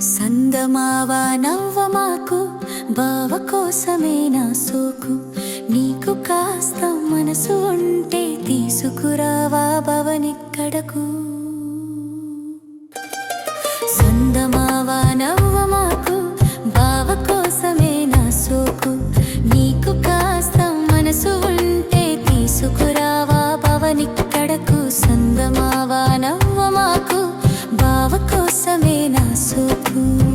సందమావా నవ్వమాకు బావ కోసమే నా సోకు. నీకు కాస్త మనసు ఉంటే తీసుకురావా భవనిక్కడకు. cool.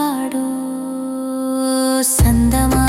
చేసేవాడు సందమా